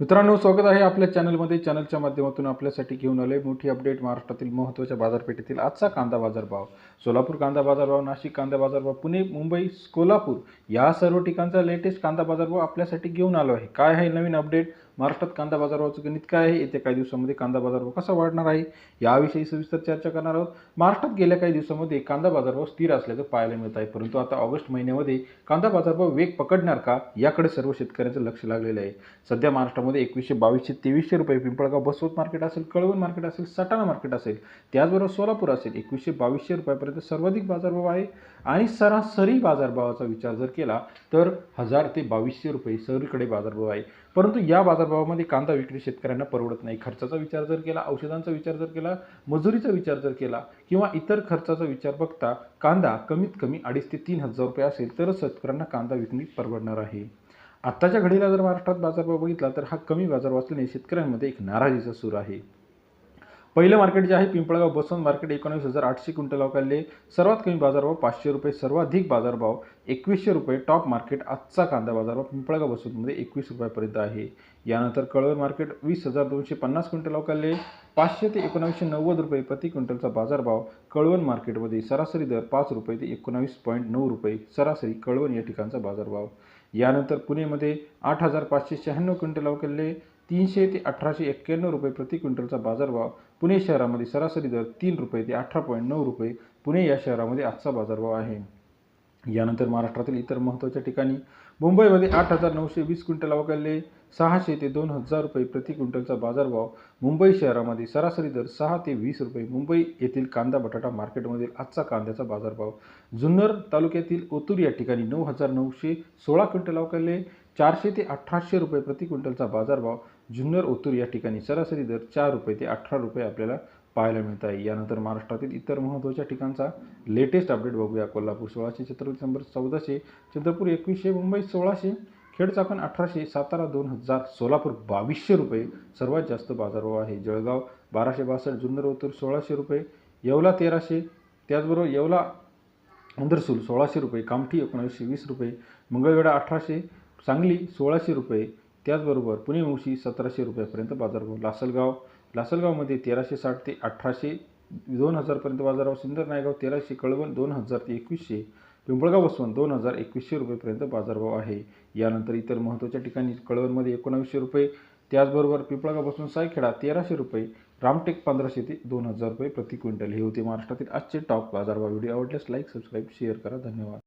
मित्रांनो स्वागत आहे आपल्या चॅनलमध्ये. चॅनलच्या माध्यमातून आपल्यासाठी घेऊन आले मोठी अपडेट महाराष्ट्रातील महत्त्वाच्या बाजारपेठेतील आजचा कांदा बाजारभाव. सोलापूर कांदा बाजारभाव नाशिक कांदा बाजारभाव पुणे मुंबई कोल्हापूर या सर्व ठिकाणचा लेटेस्ट कांदा बाजारभाव आपल्यासाठी घेऊन आलो आहे. काय आहे नवीन अपडेट महाराष्ट्रात कांदा बाजारभावाचं गणित काय आहे? येत्या काही दिवसामध्ये कांदा बाजारभाव कसा वाढणार आहे? याविषयी सविस्तर चर्चा करणार आहोत. महाराष्ट्रात गेल्या काही दिवसामध्ये कांदा बाजारभाव स्थिर असल्याचं पाहायला मिळत आहे. परंतु आता ऑगस्ट महिन्यामध्ये कांदा बाजारभाव वेग पकडणार का? याकडे सर्व शेतकऱ्यांचं लक्ष लागलेलं आहे. सध्या महाराष्ट्रामध्ये एकवीसशे बावीसशे तेवीसशे रुपये पिंपळगाव बसवत मार्केट असेल कळवण मार्केट असेल सटाणा मार्केट असेल त्याचबरोबर सोलापूर असेल एकवीसशे बावीसशे रुपयापर्यंत सर्वाधिक बाजारभाव आहे. आणि सरासरी बाजारभावाचा विचार जर केला तर हजार ते बावीसशे रुपये सगळीकडे बाजारभाव आहे. परंतु या बाजार बाजारभावामध्ये कांदा विक्री शेतकऱ्यांना परवडत नाही. खर्चाचा विचार जर केला औषधांचा विचार जर केला मजुरीचा विचार जर केला किंवा इतर खर्चाचा विचार बघता कांदा कमीत कमी अडीच ते तीन हजार रुपये असेल तरच शेतकऱ्यांना कांदा विकणी परवडणार आहे. आत्ताच्या घडीला जर महाराष्ट्रात बाजारभाव बघितला तर हा कमी बाजार वाचल्याने शेतकऱ्यांमध्ये एक नाराजीचा सूर आहे. पहिलं मार्केट जे आहे पिंपळगाव बसवंत मार्केट एकोणीस हजार आठशे क्विंटल अवकाळले सर्वात कमी बाजारभाव पाचशे रुपये सर्वाधिक बाजारभाव एकवीसशे रुपये. टॉप मार्केट आजचा कांदा बाजारभाव पिंपळगाव बसवंतमध्ये एकवीस रुपयापर्यंत आहे. यानंतर कळवण मार्केट वीस हजार दोनशे पन्नास क्विंटल अवकाळले पाचशे ते एकोणावीसशे नव्वद रुपये प्रति क्विंटलचा बाजारभाव कळवण मार्केटमध्ये सरासरी दर पाच रुपये ते एकोणावीस पॉईंट नऊ रुपये सरासरी कळवण या ठिकाणचा बाजारभाव. यानंतर पुणेमध्ये आठ हजार पाचशे शहाण्णव क्विंटल अवकाळले तीनशे ते अठराशे एक्क्याण्णव रुपये प्रति क्विंटलचा बाजारभाव. पुणे शहरामध्ये सरासरी दर तीन रुपये ते अठरा पॉईंट नऊ रुपये. पुणे या शहरामध्ये आजचा बाजारभाव आहे. यानंतर महाराष्ट्रातील इतर महत्त्वाच्या ठिकाणी. मुंबईमध्ये आठ हजार नऊशे वीस क्विंटल अवकाळले सहाशे ते दोन हजार रुपये प्रति क्विंटलचा बाजारभाव. मुंबई शहरामध्ये सरासरी दर सहा ते वीस रुपये. मुंबई येथील कांदा बटाटा मार्केटमधील आजचा कांद्याचा बाजारभाव. जुन्नर तालुक्यातील ओतूर या ठिकाणी नऊ हजार नऊशे सोळा क्विंटल अवकाळले चारशे ते अठराशे रुपये प्रति क्विंटलचा बाजारभाव जुन्नर ओतूर या ठिकाणी सरासरी दर चार रुपये ते अठरा रुपये आपल्याला पाहायला मिळत आहे. यानंतर महाराष्ट्रातील इतर महत्त्वाच्या ठिकाणचा लेटेस्ट अपडेट बघूया. कोल्हापूर सोळाशे छत्रपती नंबर चौदाशे चंद्रपूर एकवीसशे मुंबई सोळाशे खेड चाकण अठराशे सातारा दोन हजार सोलापूर बावीसशे रुपये सर्वात जास्त बाजारभाव आहे. जळगाव बाराशे बासष्ट जुन्नर ओतूर सोळाशे रुपये येवला तेराशे त्याचबरोबर येवला अंदरसूल सोळाशे रुपये कामठी एकोणावीसशे वीस रुपये मंगळवेढा अठराशे सांगली सोळाशे रुपये. त्याचबरोबर पुणे मुळशी सतराशे रुपयापर्यंत बाजारभाव. लासलगाव लासलगावमध्ये तेराशे साठ ते अठराशे दोन हजारपर्यंत बाजारभाव. सिंदर नायगाव तेराशे कळवण दोन हजार ते एकवीसशे पिंपळगाव बसवंत दोन हजार एकवीसशे रुपयेपर्यंत बाजारभाव आहे. यानंतर इतर महत्त्वाच्या ठिकाणी कळवणमध्ये एकोणावीसशे रुपये त्याचबरोबर पिंपळगाव सायखेडा तेराशे रुपये रामटेक पंधराशे ते दोन हजार रुपये प्रति क्विंटल. हे होते महाराष्ट्रातील आजचे टॉप बाजारभाव. व्हिडिओ आवडल्यास लाईक सबस्क्राईब शेअर करा. धन्यवाद.